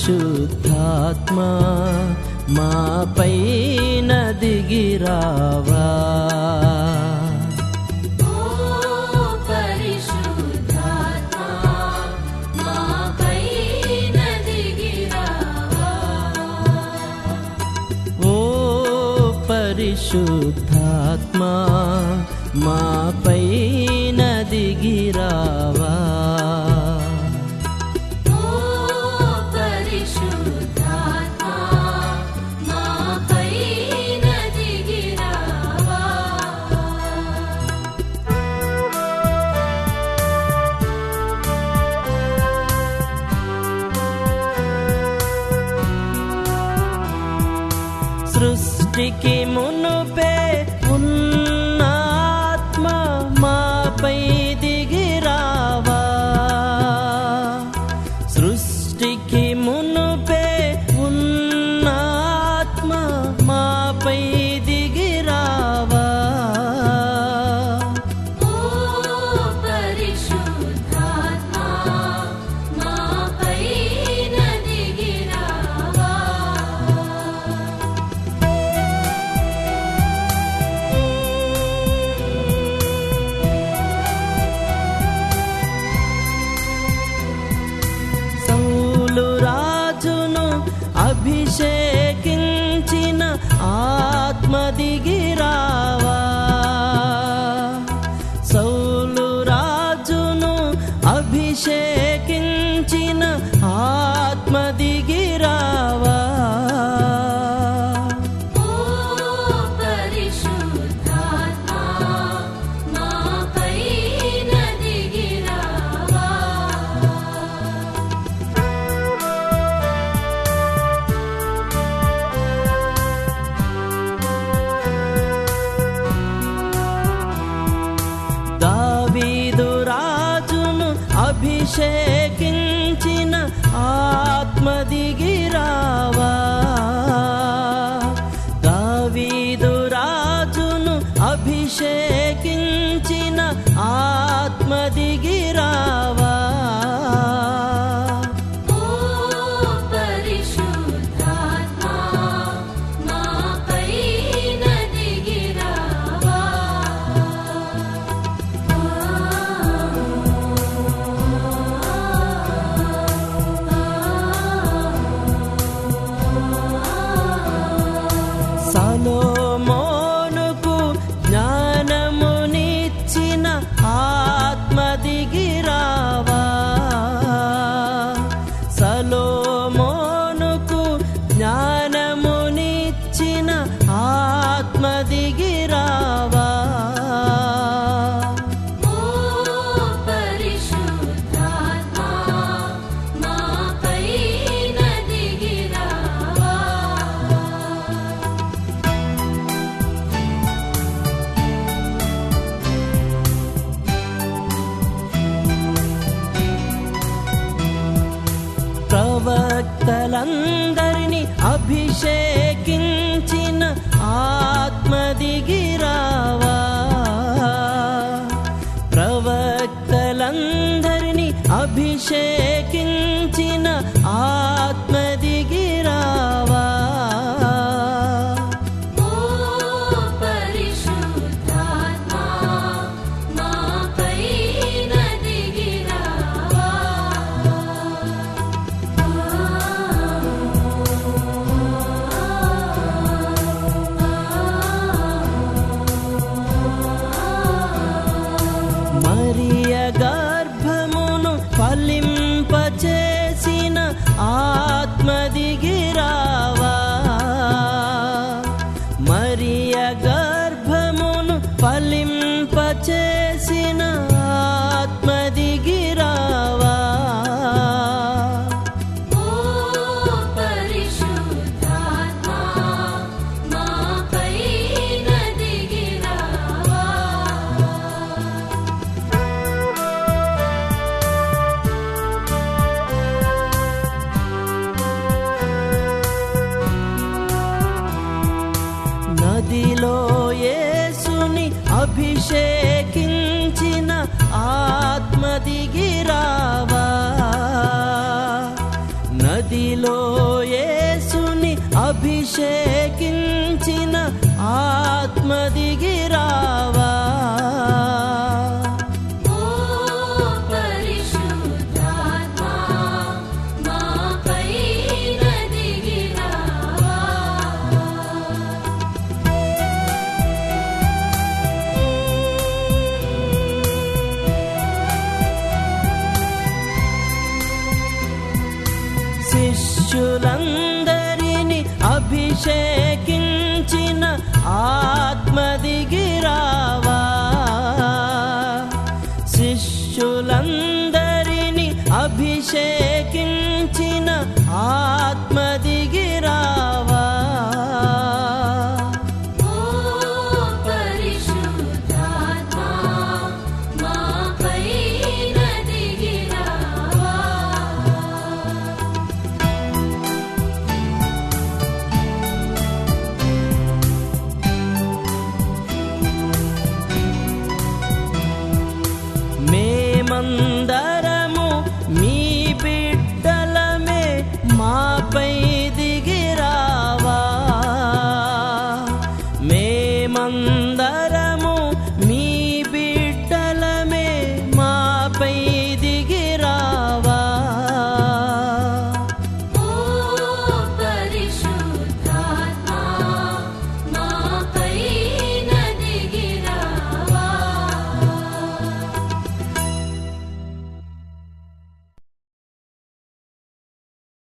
शुद्धात्मा पै नदी गिरावारिशुद्धात्मादि ओ परिशुद्धात्मा पै नदी गिरावा de que mon ఆత్మ అభిషేకించిన ఆత్మ దిగిరావా దావీదు రాజును అభిషేకించిన ఆత్మ आत्मदे ప్రవక్తలందరినీ అభిషేకించిన ఆత్మ దిగిరావా ప్రవక్తలందరినీ అభిషేకించిన ఫలింపచేసిన ఆత్మ దిగిరావా ఓ పరిశుద్ధాత్మా మాపైన దిగిరావా నదిలో యేసుని అభిషేకించిన ఆత్మ దిగిరావా నదిలో యేసుని అభిషేకించిన ఆత్మ దిగిరావా మనుషులందరిని అభిషేకించిన ఆత్మదిగిరావా. శిష్యులందరిని అభిషేక one